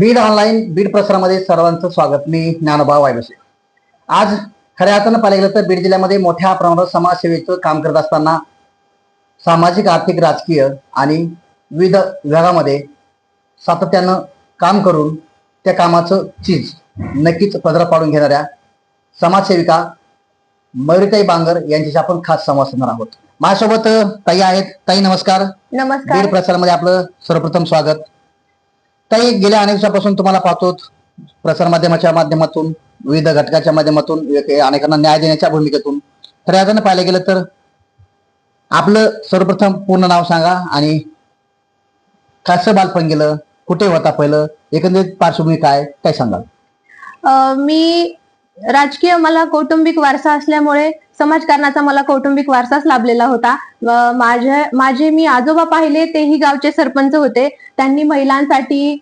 Beed online Beed प्रसारामध्ये सर्वांचं स्वागत. मी ज्ञानोबा वायबसे. आज खऱ्या अर्थानं पाहिलं गेलं तर बीड जिल्ह्यामध्ये मोठ्या प्रमाणावर समाजसेवेचं काम करत असताना सामाजिक आर्थिक राजकीय आणि विविध विभागामध्ये सातत्यानं काम करून त्या कामाचं चीज नक्कीच पदर पाडून घेणाऱ्या समाजसेविका मयुरीताई बांगर यांच्याशी आपण खास संवाद साधणार आहोत. माझ्यासोबत ताई आहेत. ताई नमस्कार. नमस्कार. बीड प्रसारामध्ये आपलं सर्वप्रथम स्वागत. ताई गेल्या अनेक दिवसापासून तुम्हाला पाहतो प्रसार माध्यमाच्या माध्यमातून विविध घटकाच्या माध्यमातून अनेकांना न्याय देण्याच्या भूमिकेतून. तर याच्यानं पाहिलं गेलं तर आपलं सर्वप्रथम पूर्ण नाव सांगा आणि कसं बालपण गेलं कुठे होता पहिलं एकंदरीत पार्श्वभूमी काय काय सांगाल? मी राजकीय मला कौटुंबिक वारसा असल्यामुळे समाजकारणाचा मला कौटुंबिक वारसाच लाभलेला होता. माझे माझे मी आजोबा पाहिले तेही गावचे सरपंच होते. त्यांनी महिलांसाठी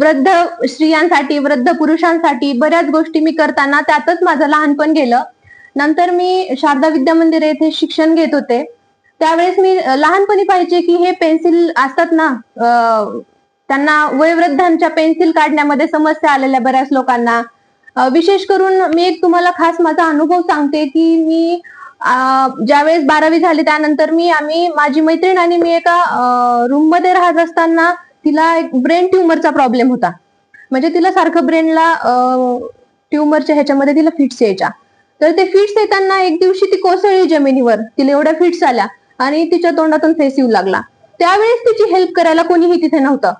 वृद्ध स्त्रियांसाठी वृद्ध पुरुषांसाठी बऱ्याच गोष्टी मी करताना त्यातच माझं लहानपण गेलं. नंतर मी शारदा विद्या मंदिर येथे शिक्षण घेत होते. त्यावेळेस मी लहानपणी पाहिजे की हे पेन्सिल असतात ना त्यांना वयोवृद्धांच्या पेन्सिल काढण्यामध्ये समस्या आलेल्या बऱ्याच लोकांना. विशेष करून मी एक तुम्हाला खास माझा अनुभव सांगते की मी ज्यावेळेस बारावी झाली त्यानंतर मी आम्ही माझी मैत्रीण आणि मी एका रूममध्ये राहत असताना तिला एक ब्रेन ट्युमरचा प्रॉब्लेम होता. म्हणजे तिला सारखं ब्रेनला ट्युमरच्या ह्याच्यामध्ये तिला फिट्स यायच्या. तर ते फिट्स येताना एक दिवशी ती कोसळली जमिनीवर. तिला एवढ्या फिट्स आल्या आणि तिच्या तोंडातून फेस येऊ लागला. त्यावेळेस तिची हेल्प करायला कोणीही तिथे नव्हतं.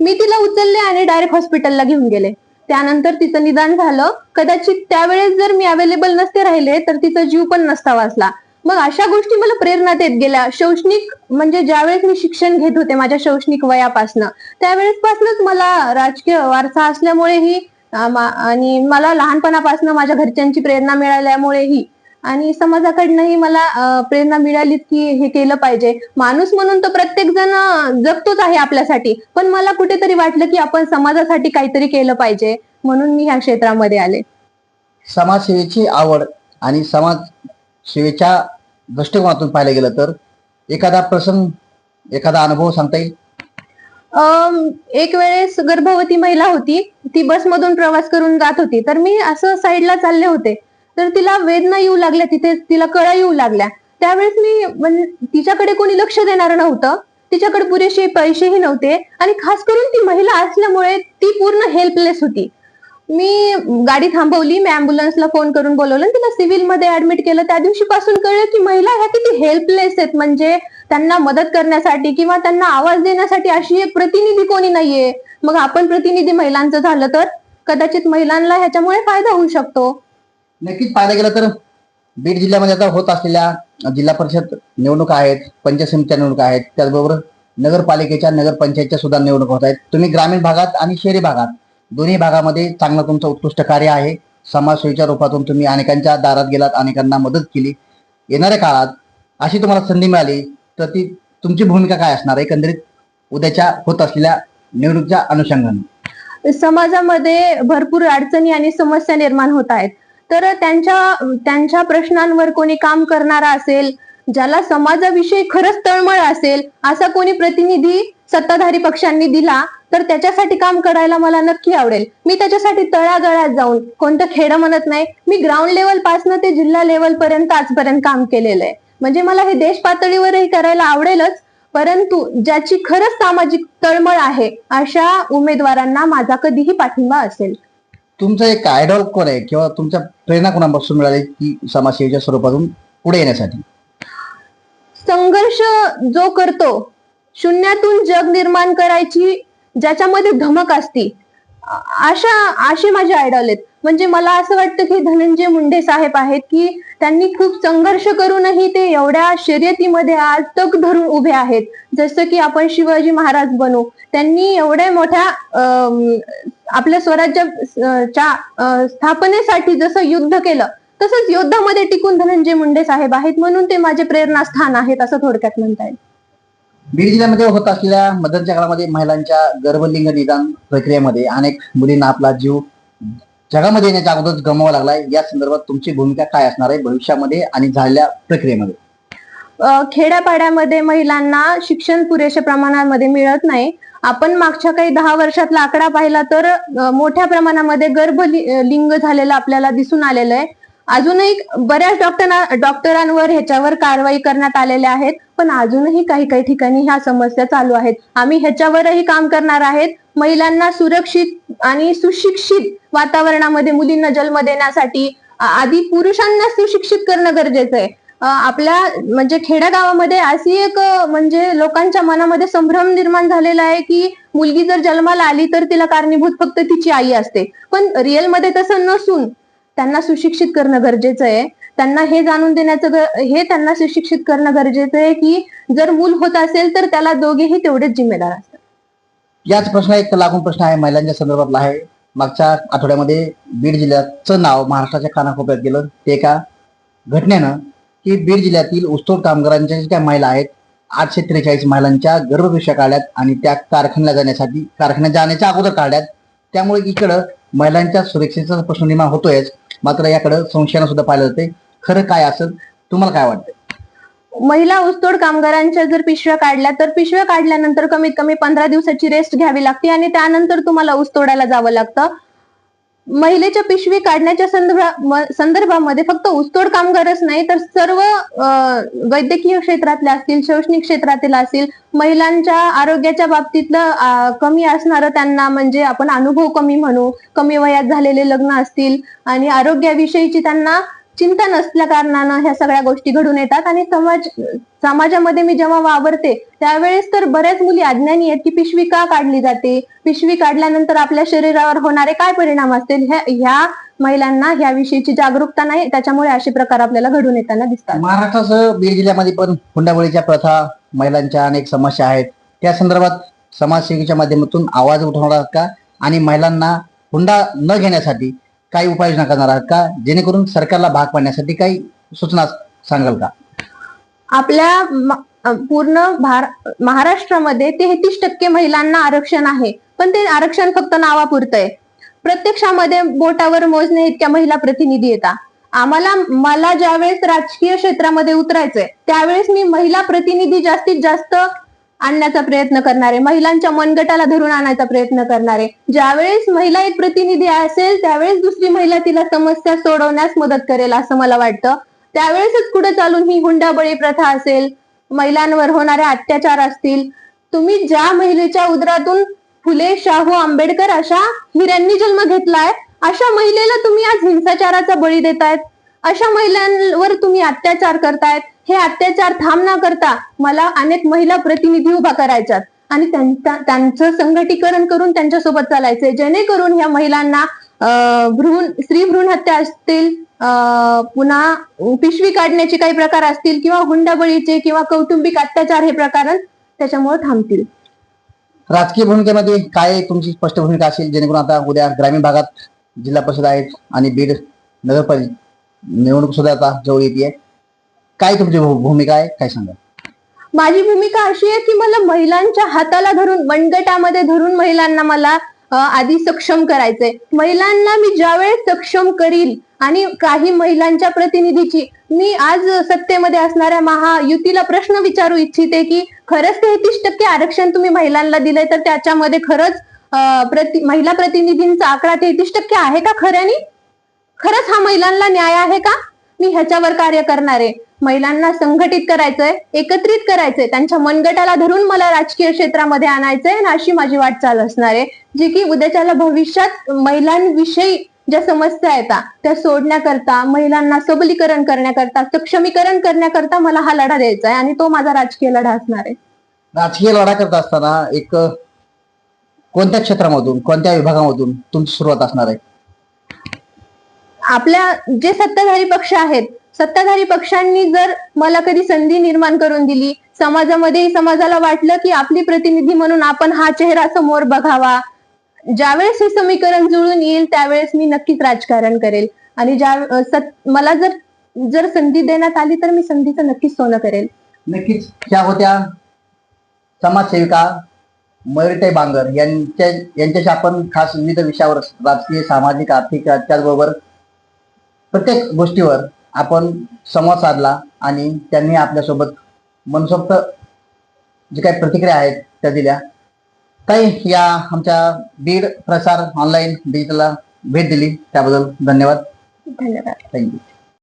मी तिला उचलले आणि डायरेक्ट हॉस्पिटलला घेऊन गेले. त्यानंतर तिचं निदान झालं. कदाचित त्यावेळेस जर मी अवेलेबल नसते राहिले तर तिचा जीव पण नसता वाचला. मग अशा गोष्टी मला प्रेरणा देत गेल्या. शैक्षणिक म्हणजे ज्यावेळेस मी शिक्षण घेत होते माझ्या शैक्षणिक वयापासनं त्यावेळेसपासूनच मला राजकीय वारसा असल्यामुळेही आणि मला लहानपणापासून माझ्या घरच्यांची प्रेरणा मिळाल्यामुळेही आणि समाजाकडनंही मला प्रेरणा मिळाली की हे केलं पाहिजे. माणूस म्हणून तर प्रत्येक जण जगतोच आहे आपल्यासाठी. पण मला कुठेतरी वाटलं की आपण समाजासाठी काहीतरी केलं पाहिजे. म्हणून मी ह्या क्षेत्रामध्ये आले. समाजसेवेची आवड आणि समाज सेवेच्या दृष्टिकोनातून पाहिलं गेलं तर एखादा प्रसंग एखादा अनुभव सांगता येईल? एक वेळेस गर्भवती महिला होती. ती बसमधून प्रवास करून जात होती. तर मी असं साईडला चालले होते. तर तिला वेदना येऊ लागल्या तिथे तिला कळा येऊ लागल्या. त्यावेळेस मी तिच्याकडे कोणी लक्ष देणार नव्हतं. तिच्याकडे पुरेसे पैसेही नव्हते. आणि खास करून ती महिला असल्यामुळे ती पूर्ण हेल्पलेस होती. मी गाडी थांबवली मी अँब्युलन्सला फोन करून बोलवलं. तिला सिव्हिलमध्ये ऍडमिट केलं. त्या दिवशी पासून कळलं की महिला ह्या किती हेल्पलेस आहेत. म्हणजे त्यांना मदत करण्यासाठी किंवा त्यांना आवाज देण्यासाठी अशी एक प्रतिनिधी कोणी नाहीये. मग आपण प्रतिनिधी महिलांचं झालं तर? कदाचित महिलांना ह्याच्यामुळे फायदा होऊ शकतो. नक्कीच पाहायला गेलं तर बीड जिल्ह्यामध्ये आता होत असलेल्या जिल्हा परिषद निवडणुका आहेत पंचायत समितीच्या निवडणुका आहेत त्याचबरोबर नगरपालिकेच्या नगरपंचायतच्या सुद्धा निवडणुका होत आहेत. तुम्ही ग्रामीण भागात आणि शहरी भागात दोन्ही भागामध्ये चांगलं तुमचं उत्कृष्ट कार्य आहे. समाजसेवेच्या रूपातून तुम्ही अनेकांच्या दारात गेलात अनेकांना मदत केली. येणाऱ्या काळात अशी तुम्हाला संधी मिळाली तर ती तुमची भूमिका काय असणार? एकंदरीत उद्याच्या होत असलेल्या निवडणुकीच्या अनुषंगाने. समाजामध्ये भरपूर अडचणी आणि समस्या निर्माण होत आहेत. तर त्यांच्या त्यांच्या प्रश्नांवर कोणी काम करणारा असेल ज्याला समाजाविषयी खरंच तळमळ असेल असा कोणी प्रतिनिधी सत्ताधारी पक्षांनी दिला तर त्याच्यासाठी काम करायला मला नक्की आवडेल. मी त्याच्यासाठी तळागळात जाऊन कोणतं खेडं म्हणत नाही मी ग्राउंड लेवल पासनं ते जिल्हा लेवल पर्यंत आजपर्यंत काम केलेलं आहे. म्हणजे मला हे देश पातळीवरही करायला आवडेलच परंतु ज्याची खरंच सामाजिक तळमळ आहे अशा उमेदवारांना माझा कधीही पाठिंबा असेल. तुमचं एक आयडॉल कोण आहे? किंवा तुमच्या प्रेरणा कोणापासून मिळाली की समाजसेवेच्या स्वरूपातून पुढे येण्यासाठी? संघर्ष जो करतो शून्यातून जग निर्माण करायची ज्याच्यामध्ये धमक असती अशा असे माझे आयडॉल आहेत. म्हणजे मला असं वाटतं की धनंजय मुंडे साहेब आहेत की त्यांनी खूप संघर्ष करूनही ते एवढ्या शर्यतीमध्ये आज तग धरून उभे आहेत. जसं की आपण शिवाजी महाराज बनू. त्यांनी एवढ्या मोठ्या आपल्या स्वराज्याच्या स्थापनेसाठी जसं युद्ध केलं तसंच युद्धामध्ये टिकून धनंजय मुंडे साहेब आहेत म्हणून ते माझे प्रेरणास्थान आहेत असं थोडक्यात म्हणता येईल. बीड जिल्ह्यामध्ये होत असलेल्या मदतच्या काळामध्ये महिलांच्या गर्भलिंग निदान प्रक्रियेमध्ये अनेक मुलींना आपला जीव जगामध्ये येण्याच्या अगोदर गमावा लागलाय. या संदर्भात तुमची भूमिका काय असणार आहे भविष्यामध्ये आणि झालेल्या प्रक्रियेमध्ये? खेड्यापाड्यामध्ये महिलांना शिक्षण पुरेशा प्रमाणामध्ये मिळत नाही. आपण मागच्या काही दहा वर्षातला आकडा पाहिला तर मोठ्या प्रमाणामध्ये गर्भ लि- लिंग झालेलं आपल्याला दिसून आलेलं आहे. अजूनही बऱ्याच डॉक्टर डॉक्टरांवर ह्याच्यावर कारवाई करण्यात आलेल्या आहेत. पण अजूनही काही काही ठिकाणी ह्या समस्या चालू आहेत. आम्ही ह्याच्यावरही काम करणार आहेत. महिलांना सुरक्षित आणि सुशिक्षित वातावरणामध्ये मुलींना जन्म देण्यासाठी आधी पुरुषांना सुशिक्षित करणं गरजेचं आहे. आपल्या म्हणजे खेड्यागावामध्ये अशी एक म्हणजे लोकांच्या मनामध्ये संभ्रम निर्माण झालेला आहे की मुलगी जर जन्माला आली तर तिला कारणीभूत फक्त तिची आई असते. पण रिअलमध्ये तसं नसून त्यांना सुशिक्षित करणं गरजेचं आहे. त्यांना हे जाणून देण्याचं हे त्यांना सुशिक्षित करणं गरजेचं आहे की जर मूल होत असेल तर त्याला दोघेही तेवढेच जिम्मेदार असतात. याच प्रश्न एक लागून प्रश्न आहे महिलांच्या संदर्भातला आहे. मागच्या आठवड्यामध्ये बीड जिल्ह्याचं नाव महाराष्ट्राच्या कानाकोपऱ्यात गेलं. ते एका घटनेनं की बीड जिल्ह्यातील ऊसतोड कामगारांच्या ज्या काही महिला आहेत आठशे त्रेचाळीस महिलांच्या गर्भपेक्षा काढल्यात आणि त्या कारखान्याला जाण्यासाठी कारखान्यात जाण्याच्या अगोदर काढल्यात. त्यामुळे इकडं महिलांच्या सुरक्षेचा प्रश्न निर्माण होतोयच. मात्र याकडं संशयानं सुद्धा पाहिलं जाते खरं काय असेल तुम्हाला काय वाटतं महिला ऊसतोड कामगारांच्या जर पिशव्या काढल्या तर पिशव्या काढल्यानंतर कमीत कमी पंधरा दिवसाची रेस्ट घ्यावी लागते आणि त्यानंतर तुम्हाला ऊसतोडायला जावं लागतं. महिलेच्या पिशवी काढण्याच्या संदर्भा संदर्भामध्ये फक्त ऊसतोड कामगारच नाही तर सर्व वैद्यकीय क्षेत्रातले असतील शैक्षणिक क्षेत्रातील असतील महिलांच्या आरोग्याच्या बाबतीतलं कमी असणारं त्यांना म्हणजे आपण अनुभव कमी म्हणू कमी वयात झालेले लग्न असतील आणि आरोग्याविषयीची त्यांना चिंता नसल्या कारणानं ह्या सगळ्या गोष्टी घडून येतात. आणि समाज समाजामध्ये मी जेव्हा वावरते त्यावेळेस तर बऱ्याच मुली अज्ञानी आहेत की पिशवी का काढली जाते? पिशवी काढल्यानंतर आपल्या शरीरावर होणारे काय परिणाम असतील? ह्या ह्या महिलांना ह्याविषयीची जागरूकता नाही त्याच्यामुळे असे प्रकार आपल्याला घडून येताना दिसतात. महाराष्ट्रासह बीड जिल्ह्यामध्ये पण हुंडाबळीच्या प्रथा महिलांच्या अनेक समस्या आहेत. त्या संदर्भात समाजसेवेच्या माध्यमातून आवाज उठवणार का? आणि महिलांना हुंडा न घेण्यासाठी काही उपाययोजना करणार आहात का? जेणेकरून सरकारला भाग पाडण्यासाठी काही सूचना सांगाल का? आपल्या पूर्ण भार महाराष्ट्रामध्ये तेहतीस टक्के महिलांना आरक्षण आहे. पण ते आरक्षण फक्त नावापुरतं आहे. प्रत्यक्षामध्ये बोटावर मोजणे इतक्या महिला प्रतिनिधी येतात आम्हाला मला ज्यावेळेस राजकीय क्षेत्रामध्ये उतरायचंय त्यावेळेस मी महिला प्रतिनिधी जास्तीत जास्त आणण्याचा प्रयत्न करणारे महिलांच्या मनगटाला धरून आणायचा प्रयत्न करणारे. ज्यावेळेस महिला एक प्रतिनिधी असेल त्यावेळेस दुसरी महिला तिला समस्या सोडवण्यास मदत करेल असं मला वाटतं. त्यावेळेसच पुढे चालून ही हुंडाबळी प्रथा असेल महिलांवर होणारे अत्याचार असतील तुम्ही ज्या महिलेच्या उदरातून फुले शाहू आंबेडकर अशा हिऱ्यांनी जन्म घेतलाय अशा महिलेला तुम्ही आज हिंसाचाराचा बळी देतायत. अशा महिलांवर अत्याचार करतायत हे अत्याचार थांब न करता मला अनेक महिला प्रतिनिधी उभा करायच्यात. आणि त्यांचं संघटीकरण करून त्यांच्यासोबत चालायचंय. जेणेकरून ह्या महिलांना भ्रूण स्त्री भ्रूण हत्या असतील अं, पुन्हा पिशवी काढण्याचे काही प्रकार असतील किंवा हुंडाबळीचे किंवा कौटुंबिक अत्याचार हे प्रकार त्याच्यामुळे थांबतील. राजकीय भूमिकेमध्ये काय तुमची स्पष्ट भूमिका असेल? जेणेकरून आता उद्या ग्रामीण भागात जिल्हा परिषद आहेत आणि बीड नगरपालिका निवडणूक सुद्धा आता जवळ येते काय तुमची भूमिका आहे? काय सांगा? माझी भूमिका अशी आहे की मला महिलांच्या हाताला धरून मनगटामध्ये धरून महिलांना मला आधी सक्षम करायचंय. महिलांना मी ज्यावेळेस सक्षम करील आणि काही महिलांच्या प्रतिनिधीची मी आज सत्तेमध्ये असणाऱ्या महायुतीला प्रश्न विचारू इच्छिते की खरंच तेहतीस टक्के आरक्षण तुम्ही महिलांना दिलंय तर त्याच्यामध्ये खरंच प्रति महिला प्रतिनिधींचा आकडा तेहतीस टक्के आहे का खऱ्यानी खरंच हा महिलांना न्याय आहे का? मी ह्याच्यावर कार्य करणार आहे. महिलांना संघटित करायचंय एकत्रित करायचंय त्यांच्या मनगटाला धरून मला राजकीय क्षेत्रामध्ये आणायचंय आणि अशी माझी वाटचाल असणार आहे. जी की उद्याच्याला भविष्यात महिलांविषयी ज्या समस्या येतात त्या सोडण्याकरता महिलांना सबलीकरण करण्याकरता सक्षमीकरण करण्याकरता मला हा लढा द्यायचा आहे आणि तो माझा राजकीय लढा असणार आहे. राजकीय लढा करत असताना एक कोणत्या क्षेत्रामधून कोणत्या विभागामधून तुमची सुरुवात असणार आहे? आपल्या जे सत्ताधारी पक्ष आहेत सत्ताधारी पक्षांनी जर मला कधी संधी निर्माण करून दिली समाजामध्ये समाजाला वाटलं की आपली प्रतिनिधी म्हणून आपण हा चेहरा समोर बघावा ज्यावेळेस हे समीकरण जुळून येईल त्यावेळेस मी नक्कीच राजकारण करेल. आणि ज्या सत- मला जर जर संधी देण्यात आली तर मी संधीचं नक्कीच सोनं करेल. नक्कीच. ह्या होत्या समाजसेविका मयुरीताई बांगर यांच्या यांच्याशी आपण खास विविध विषयावर राजकीय सामाजिक आर्थिक त्याचबरोबर प्रत्येक गोष्टीवर आपण संवाद साधला आणि त्यांनी आपल्यासोबत मनसोक्त जे काही प्रतिक्रिया आहेत त्या दिल्या. ताई या आमच्या बीड प्रसार ऑनलाईन डिजिटलला भेट दिली. त्याबद्दल धन्यवाद. धन्यवाद. थँक्यू